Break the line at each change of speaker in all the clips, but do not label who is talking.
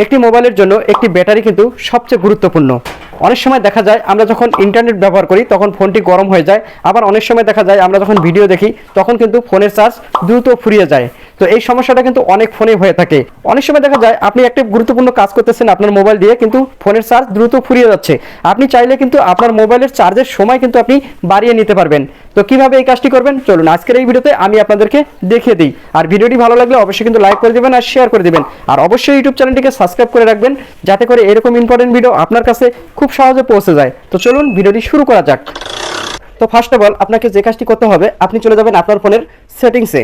একটি মোবাইলের জন্য একটি ব্যাটারি কিন্তু সবচেয়ে গুরুত্বপূর্ণ। অনেক সময় দেখা যায় আমরা যখন ইন্টারনেট ব্যবহার করি, তখন ফোনটি গরম হয়ে যায়। আবার অনেক সময় দেখা যায় আমরা যখন ভিডিও দেখি, তখন কিন্তু ফোনের চার্জ দ্রুত ফুরিয়ে যায়। তো এই সমস্যাটা কিন্তু অনেক ফোনে হয়ে থাকে। অনেক সময় দেখা যায় আপনি একটা গুরুত্বপূর্ণ কাজ করতেছেন আপনার মোবাইল দিয়ে, কিন্তু ফোনের চার্জ দ্রুত ফুরিয়ে যাচ্ছে। আপনি চাইলে কিন্তু আপনার মোবাইলের চার্জের সময় কিন্তু আপনি বাড়িয়ে নিতে পারবেন। তো কীভাবে এই কাজটি করবেন? চলুন, আজকের এই ভিডিওতে আমি আপনাদেরকে দেখিয়ে দিই। আর ভিডিওটি ভালো লাগলে অবশ্যই কিন্তু লাইক করে দেবেন আর শেয়ার করে দেবেন। আর অবশ্যই ইউটিউব চ্যানেলটিকে সাবস্ক্রাইব করে রাখবেন, যাতে করে এরকম ইম্পর্টেন্ট ভিডিও আপনার কাছে খুব সহজে পৌঁছে যায়। তো চলুন, ভিডিওটি শুরু করা যাক। তো ফার্স্ট অফ অল আপনাকে যে কাজটি করতে হবে, আপনি চলে যাবেন আপনার ফোনের সেটিংসে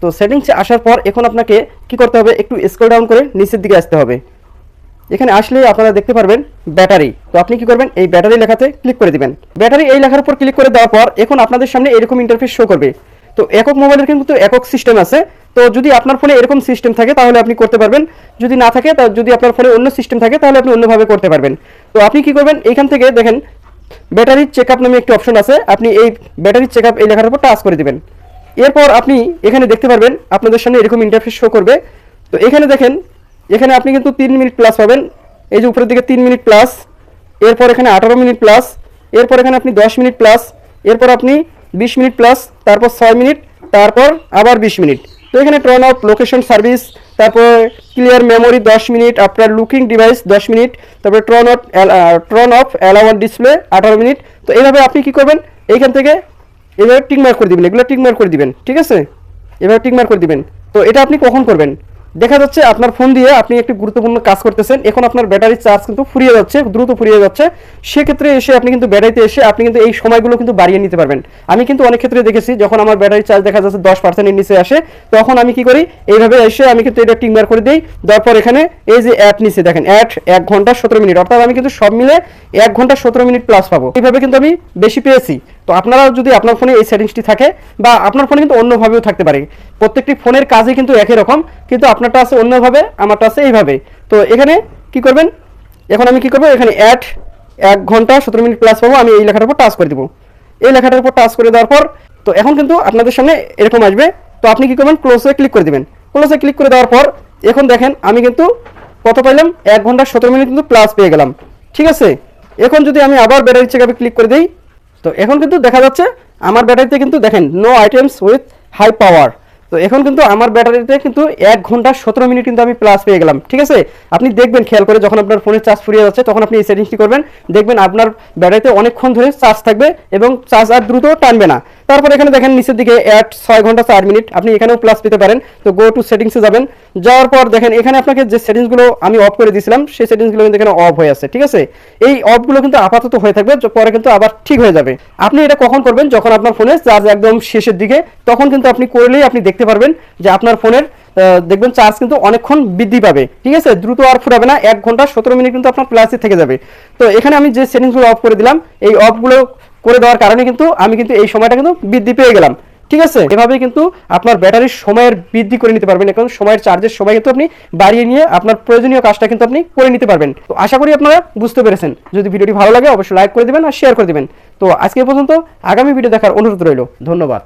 তো সেটিংসে আসার পর এখন আপনাকে কি করতে হবে? একটু স্ক্রল ডাউন করে নিচের দিকে আসতে হবে। এখানে আসলে আপনারা দেখতে পারবেন ব্যাটারি। তো আপনি কি করবেন? এই ব্যাটারি লেখাতে ক্লিক করে দিবেন। ব্যাটারি এই লেখার উপর ক্লিক করে দেওয়ার পর এখন আপনাদের সামনে এরকম ইন্টারফেস শো করবে। তো একক মোবাইলের কিন্তু একক সিস্টেম আছে। তো যদি আপনার ফোনে এরকম সিস্টেম থাকে, তাহলে আপনি করতে পারবেন। যদি না থাকে, তা যদি আপনার ফোনে অন্য সিস্টেম থাকে, তাহলে আপনি অন্যভাবে করতে পারবেন। তো আপনি কি করবেন? এইখান থেকে দেখেন, ব্যাটারি চেক নামে একটি অপশন আছে। আপনি এই ব্যাটারি চেক আপ এই লেখার উপর টাচ করে দিবেন। এরপর আপনি এখানে দেখতে পারবেন, আপনাদের সামনে এরকম ইন্টারফেস শো করবে। তো এখানে দেখেন এখানে আপনি কিন্তু তিন মিনিট প্লাস পাবেন। এই যে উপরের দিকে তিন মিনিট প্লাস এরপর এখানে আঠারো মিনিট প্লাস এরপর এখানে আপনি দশ মিনিট প্লাস এরপর আপনি বিশ মিনিট প্লাস তারপর ছয় মিনিট, তারপর আবার বিশ মিনিট। তো এখানে ট্রন অফ লোকেশন সার্ভিস তারপর ক্লিয়ার মেমোরি দশ মিনিট, আপনার লুকিং ডিভাইস দশ মিনিট, তারপর turn off turn off always on display আঠারো মিনিট। তো এইভাবে আপনি কি করবেন? এইখান থেকে এভাবে টিক মার্ক করে দিবেন। এগুলো টিক মার্ক করে দিবেন, ঠিক আছে? এভাবে টিক মার্ক করে দিবেন। তো এটা আপনি কখন করবেন? দেখা যাচ্ছে আপনার ফোন দিয়ে আপনি একটি গুরুত্বপূর্ণ কাজ করতেছেন। এখন আপনার ব্যাটারির চার্জ কিন্তু ফুরিয়ে যাচ্ছে, দ্রুত ফুরিয়ে যাচ্ছে। সেক্ষেত্রে এসে আপনি কিন্তু ব্যাটারিতে এসে আপনি কিন্তু এই সময়গুলো কিন্তু বাড়িয়ে নিতে পারবেন। আমি কিন্তু অনেক ক্ষেত্রে দেখেছি, যখন আমার ব্যাটারি চার্জ দেখা যাচ্ছে দশ পার্সেন্টের নিচে আসে, তখন আমি কি করি, এইভাবে এসে আমি কিন্তু এটা মার্ক করে দিই। তারপর এখানে এই যে অ্যাড নিচে, দেখেন অ্যাড এক ঘণ্টা সতেরো মিনিট। অর্থাৎ আমি কিন্তু সব মিলে এক ঘণ্টা সতেরো মিনিট প্লাস পাবো। এইভাবে কিন্তু আমি বেশি পেয়েছি। তো আপনারাও যদি আপনার ফোনে এই সেটিংসটি থাকে, বা আপনার ফোনে কিন্তু অন্যভাবেও থাকতে পারে। প্রত্যেকটি ফোনের কাজই কিন্তু একই রকম। কিন্তু আপনারটা আছে অন্যভাবে, আমারটা আছে এইভাবে। তো এখানে কি করবেন? এখন আমি কি করব? এখানে অ্যাড এক ঘণ্টা সতেরো মিনিট প্লাস পাবো আমি এই লেখাটার উপর টাচ করে দেবো। এই লেখাটার উপর টাচ করে দেওয়ার পর, তো এখন কিন্তু আপনাদের সামনে এরকম আসবে। তো আপনি কি করবেন? ক্লোজে ক্লিক করে দেবেন। ক্লোজে ক্লিক করে দেওয়ার পর, এখন দেখেন আমি কিন্তু কত পাইলাম? এক ঘণ্টা সতেরো মিনিট কিন্তু প্লাস পেয়ে গেলাম। ঠিক আছে? এখন যদি আমি আবার ব্যাটারি চেক আপে ক্লিক করে দিই, তো এখন কিন্তু দেখা যাচ্ছে, আমার ব্যাটারিতে কিন্তু দেখেন no items with high power তো এখন কিন্তু আমার ব্যাটারিতে কিন্তু এক ঘণ্টা সতেরো মিনিট কিন্তু আমি প্লাস পেয়ে গেলাম, ঠিক আছে? আপনি দেখবেন, খেয়াল করে যখন আপনার ফোনের চার্জ ফুরিয়ে যাচ্ছে, তখন আপনি এই সেটিংসটি করবেন। দেখবেন আপনার ব্যাটারিতে অনেকক্ষণ ধরে চার্জ থাকবে এবং চার্জ আর দ্রুত টানবে না। তারপর এখানে দেখেন নিচের দিকে অ্যাট ছয় ঘণ্টা চার মিনিট, আপনি এখানেও প্লাস পেতে পারেন। তো গো টু সেটিংসে যাবেন। যাওয়ার পর দেখেন এখানে আপনাকে যে সেটিংসগুলো আমি অফ করে দিয়েছিলাম, সেই সেটিংসগুলো কিন্তু এখানে অফ হয়ে আছে, ঠিক আছে? এই অফগুলো কিন্তু আপাতত হয়ে থাকবে পরে কিন্তু আবার ঠিক হয়ে যাবে। আপনি এটা কখন করবেন? যখন আপনার ফোনে চার্জ একদম শেষের দিকে, তখন কিন্তু আপনি করলেই আপনি দেখতে পারবেন যে আপনার ফোনের দেখবেন চার্জ কিন্তু অনেকক্ষণ বৃদ্ধি পাবে, ঠিক আছে? দ্রুত আর ফুরাবে না, এক ঘণ্টা সতেরো মিনিট কিন্তু আপনার প্লাসে থেকে যাবে। তো এখানে আমি যে সেটিংসগুলো অফ করে দিলাম, এই অফগুলো করে দেওয়ার কারণে কিন্তু আমি কিন্তু এই সময়টা কিন্তু বৃদ্ধি পেয়ে গেলাম। ঠিক আছে? এভাবে কিন্তু আপনার ব্যাটারির সময়ের বৃদ্ধি করে নিতে পারবেন। এখন সময়ের চার্জের সময় কিন্তু আপনি বাড়িয়ে নিয়ে আপনার প্রয়োজনীয় কাজটা কিন্তু আপনি করে নিতে পারবেন। তো আশা করি আপনারা বুঝতে পেরেছেন। যদি ভিডিওটি ভালো লাগে, অবশ্যই লাইক করে দেবেন আর শেয়ার করে দেবেন। তো আজকে পর্যন্ত আগামী ভিডিও দেখার অনুরোধ রইল। ধন্যবাদ।